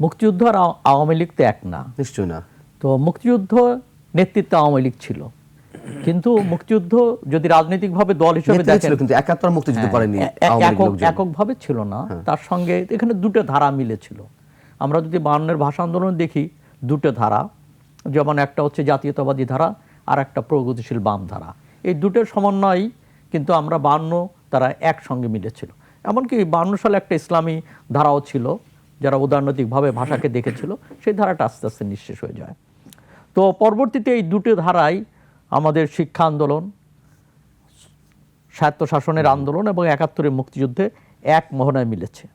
মুক্তিযুদ্ধ আর আওয়ামী লীগ তো এক না। নিশ্চয়ই না। তো মুক্তিযুদ্ধ নেতৃত্বে আওয়ামী লীগ ছিল। কিন্তু মুক্তিযুদ্ধ যদি রাজনৈতিকভাবে দল হিসেবে দেখেন ছিল কিন্তু একাত্তর মুক্তিযুদ্ধ হ্যাঁ, করেনি। হ্যাঁ। এককভাবে ছিল না। তার সঙ্গে এখানে দুটো ধারা মিলেছিল। আমরা যদি বায়ান্নের ভাষা আন্দোলন দেখি দুটো ধারা। যেমন একটা হচ্ছে জাতীয়তাবাদী ধারা আর একটা প্রগতিশীল বাম ধারা। এই দুটোর সমন্বয় কিন্তু আমরা বান্ন তারা একসঙ্গে মিলেছিল। এমনকি বান্ন সালে একটা ইসলামী ধারাও ছিল। যারা উদারনৈতিকভাবে ভাষাকে দেখেছিল, সেই ধারাটা আস্তে আস্তে নিঃশেষ হয়ে যায়। তো পরবর্তীতে এই দুটো ধারাই আমাদের শিক্ষা আন্দোলন, স্বায়ত্তশাসনের আন্দোলন এবং একাত্তরের মুক্তিযুদ্ধে এক মোহনায় মিলেছে।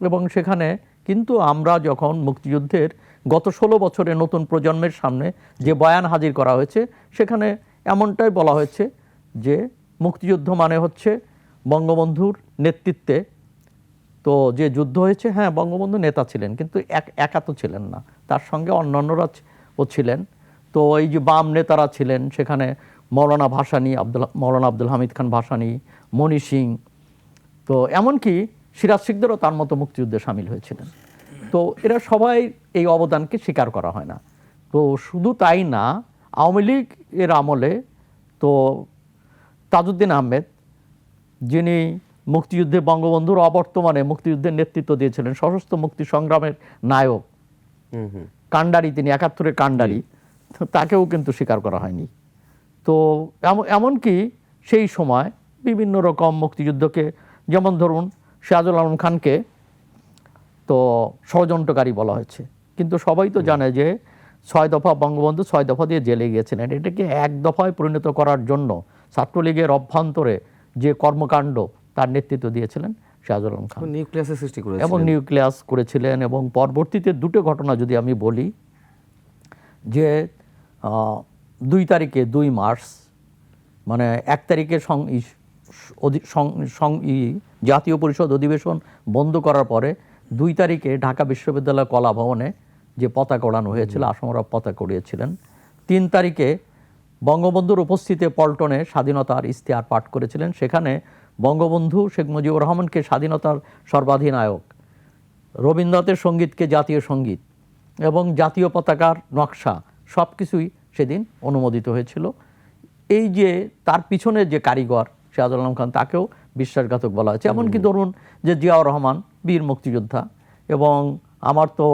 এবং সেখানে কিন্তু আমরা যখন মুক্তিযুদ্ধের গত ষোলো বছরে নতুন প্রজন্মের সামনে যে বয়ান হাজির করা হয়েছে, সেখানে এমনটাই বলা হয়েছে যে মুক্তিযুদ্ধ মানে হচ্ছে বঙ্গবন্ধুর নেতৃত্বে তো যে যুদ্ধ হয়েছে হ্যাঁ বঙ্গবন্ধু নেতা ছিলেন, কিন্তু এক, একা তো ছিলেন না। তার সঙ্গে অন্যান্যরা ও ছিলেন। তো এই যে বাম নেতারা ছিলেন, সেখানে মৌলানা ভাসানি, আব্দুল, মৌলানা আব্দুল হামিদ খান ভাসানি, মণি সিং, তো এমনকি সিরাজ শিকদারও তার মতো মুক্তিযুদ্ধে সামিল হয়েছিলেন। তো এরা সবাই এই অবদানকে স্বীকার করা হয় না। তো শুধু তাই না, আওয়ামী লীগ এর আমলে তো তাজউদ্দিন আহমেদ, যিনি মুক্তিযুদ্ধে বঙ্গবন্ধুর অবর্তমানে মুক্তিযুদ্ধের নেতৃত্ব দিয়েছিলেন সশস্ত্র মুক্তি সংগ্রামের নায়ক। কাণ্ডারি তিনি একাত্তরের কাণ্ডারি। তাকেও কিন্তু স্বীকার করা হয়নি। তো এম- এমনকি সেই সময় বিভিন্ন রকম মুক্তিযুদ্ধকে যেমন ধরুন সিরাজুল আলম খানকে তো ষড়যন্ত্রকারী বলা হয়েছে। কিন্তু সবাই তো জানে যে ছয় দফা বঙ্গবন্ধু ছয় দফা দিয়ে জেলে গিয়েছিলেন। এটাকে এক দফায় পরিণত করার জন্য ছাত্রলীগের অভ্যন্তরে যে কর্মকাণ্ড তার নেতৃত্ব দিয়েছিলেন সিরাজুল আলম খান নিউক্লিয়াসের সৃষ্টি করেছে এবং নিউক্লিয়াস করেছিলেন এবং পরবর্তীতে দুটো ঘটনা যদি আমি বলি যে দুই তারিখে দুই মার্চ মানে এক তারিখে সং জাতীয় পরিষদ অধিবেশন বন্ধ করার পরে দুই তারিখে ঢাকা বিশ্ববিদ্যালয় কলা ভবনে যে পতাকা ওড়ানো হয়েছিল আসমরা পতাকা উড়িয়েছিলেন তিন তারিখে বঙ্গবন্ধুর উপস্থিতিতে পল্টনে স্বাধীনতার ইশতেহার পাঠ করেছিলেন। সেখানে বঙ্গবন্ধু শেখ মুজিবুর রহমানকে স্বাধীনতার সর্বাধিনায়ক রবীন্দ্রনাথের সঙ্গীতকে জাতীয় সংগীত এবং জাতীয় পতাকার নকশা সব কিছুই সেদিন অনুমোদিত হয়েছিল। এই যে তার পিছনে যে কারিগর সিরাজুল আলম খান তাকেও বিশ্বাসঘাতক বলা হয়েছে। এমনকি ধরুন যে জিয়াউর রহমান বীর মুক্তিযোদ্ধা এবং আমার তো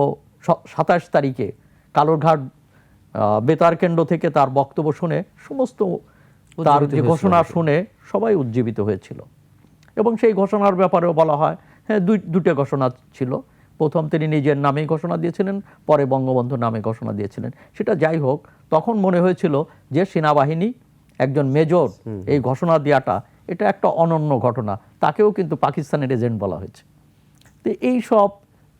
সাতাশ তারিখে কালোরঘাট বেতার কেন্দ্র থেকে তার বক্তব্য শুনে সমস্ত তার যে ঘোষণা শুনে সবাই উজ্জীবিত হয়েছিল। এবং সেই ঘোষণার ব্যাপারেও বলা হয় হ্যাঁ দুই দুটো ঘোষণা ছিল। প্রথম তিনি নিজের নামেই ঘোষণা দিয়েছিলেন পরে বঙ্গবন্ধুর নামে ঘোষণা দিয়েছিলেন। সেটা যাই হোক তখন মনে হয়েছিল যে সেনাবাহিনী একজন মেজর এই ঘোষণা দেওয়াটা এটা একটা অনন্য ঘটনা। তাকেও কিন্তু পাকিস্তানের এজেন্ট বলা হয়েছে। তো এই সব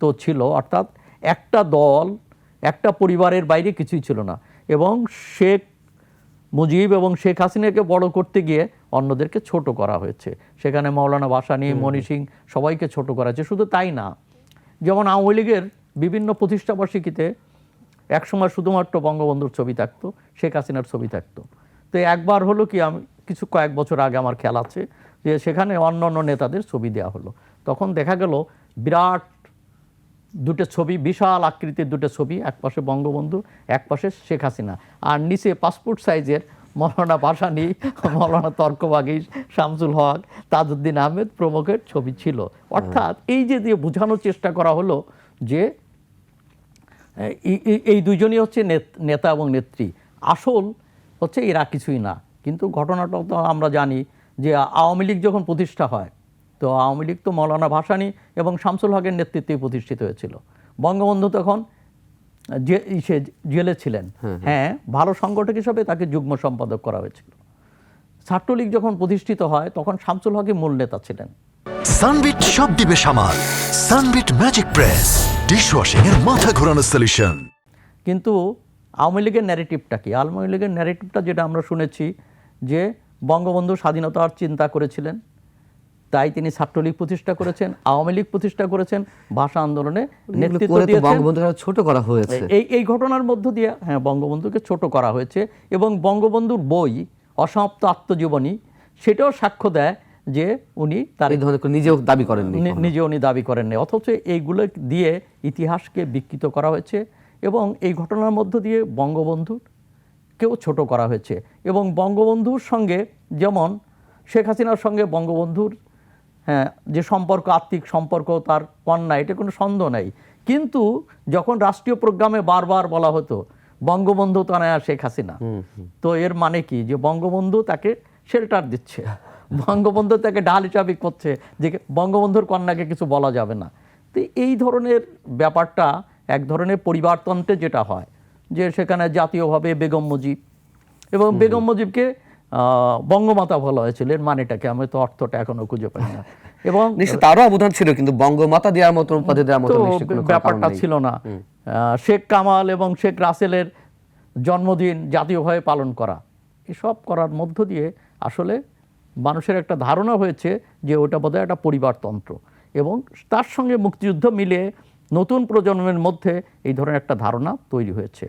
তো ছিল অর্থাৎ একটা দল একটা পরিবারের বাইরে কিছুই ছিল না। এবং শেখ মুজিব এবং শেখ হাসিনাকে বড় করতে গিয়ে অন্যদেরকে ছোট করা হয়েছে। সেখানে মৌলানা ভাসানী মণি সিং সবাইকে ছোট করা হয়েছে। শুধু তাই না যেমন আওয়ামী লীগের বিভিন্ন প্রতিষ্ঠাবার্ষিকীতে একসময় শুধুমাত্র বঙ্গবন্ধুর ছবি থাকতো শেখ হাসিনার ছবি থাকতো। তো একবার হলো কি আমি কিছু কয়েক বছর আগে আমার খেয়াল আছে যে সেখানে অন্য অন্য নেতাদের ছবি দেওয়া হলো। তখন দেখা গেল বিরাট দুটো ছবি বিশাল আকৃতির দুটো ছবি এক পাশে বঙ্গবন্ধু এক পাশে শেখ হাসিনা। আর নিচে পাসপোর্ট সাইজের মৌলানা ভাসানী মৌলানা তর্কবাগিস শামসুল হক তাজউদ্দিন আহমেদ প্রমুখের ছবি ছিল। অর্থাৎ এই যে দিয়ে বোঝানোর চেষ্টা করা হলো যে এই- এই হচ্ছে নেত- নেতা এবং নেত্রী। আসল হচ্ছে এরা কিছুই না। কিন্তু ঘটনাটা তো আমরা জানি যে আওয়ামী লীগ যখন প্রতিষ্ঠা হয় তো আওয়ামী লীগ তো মৌলানা ভাসানী এবং শামসুল হকের নেতৃত্বে প্রতিষ্ঠিত হয়েছিল। বঙ্গবন্ধু তখন যে সে জেলে ছিলেন। হ্যাঁ ভালো সংগঠক হিসাবে তাকে যুগ্ম সম্পাদক করা হয়েছিল। ছাত্রলীগ যখন প্রতিষ্ঠিত হয় তখন শামসুল হকই মূল নেতা ছিলেন। সানবিট সব দিবে সামাল। সানবিট ম্যাজিক প্রেস ডিশওয়াশিং এর মাথা ঘোরানো সলিউশন কিন্তু আওয়ামী লীগের ন্যারেটিভটা কি? আওয়ামী লীগের ন্যারেটিভটা যেটা আমরা শুনেছি যে বঙ্গবন্ধু স্বাধীনতার চিন্তা করেছিলেন। তাই তিনি ছাত্রলীগ প্রতিষ্ঠা করেছেন আওয়ামী লীগ প্রতিষ্ঠা করেছেন ভাষা আন্দোলনে নেতৃত্ব দিয়েছেন। ছোট করা হয়েছে। এই এই ঘটনার মধ্য দিয়ে হ্যাঁ বঙ্গবন্ধুকে ছোট করা হয়েছে এবং বঙ্গবন্ধুর বই অসমাপ্ত আত্মজীবনী সেটাও সাক্ষ্য দেয় যে উনি তার এই ধরনের নিজেও দাবি করেননি নিজে উনি দাবি করেননি। অথচ এইগুলো দিয়ে ইতিহাসকে বিকৃত করা হয়েছে এবং এই ঘটনার মধ্য দিয়ে বঙ্গবন্ধুর কেউ ছোট করা হয়েছে। এবং বঙ্গবন্ধুর সঙ্গে যেমন শেখ হাসিনার সঙ্গে বঙ্গবন্ধুর হ্যাঁ যে সম্পর্ক আত্মিক সম্পর্ক তার কন্যা এটা কোনো সন্দেহ নেই। কিন্তু যখন রাষ্ট্রীয় প্রোগ্রামে বারবার বলা হতো বঙ্গবন্ধু তানায়া শেখ হাসিনা তো এর মানে কি? যে বঙ্গবন্ধু তাকে শেল্টার দিচ্ছে। বঙ্গবন্ধু তাকে ঢাল হিসাবে করছে যে বঙ্গবন্ধুর কন্যাকে কিছু বলা যাবে না। তো এই ধরনের ব্যাপারটা এক ধরনের পরিবারতন্ত্রে যেটা হয় যে সেখানে জাতীয়ভাবে বেগম মুজিব এবং বেগম মুজিবকে বঙ্গমাতা বলা হয়েছিল। এর মানেটাকে আমি তো অর্থটা এখনও খুঁজে পাই না। এবং নিশ্চয় তারও অবদান ছিল কিন্তু বঙ্গমাতা দেওয়ার মতো উপাধি দেওয়ার মতো ব্যাপারটা ছিল না। শেখ কামাল এবং শেখ রাসেলের জন্মদিন জাতীয়ভাবে পালন করা এসব করার মধ্য দিয়ে আসলে মানুষের একটা ধারণা হয়েছে যে ওটা বোধহয় একটা পরিবারতন্ত্র এবং তার সঙ্গে মুক্তিযুদ্ধ মিলে নতুন প্রজন্মের মধ্যে এই ধরনের একটা ধারণা তৈরি হয়েছে।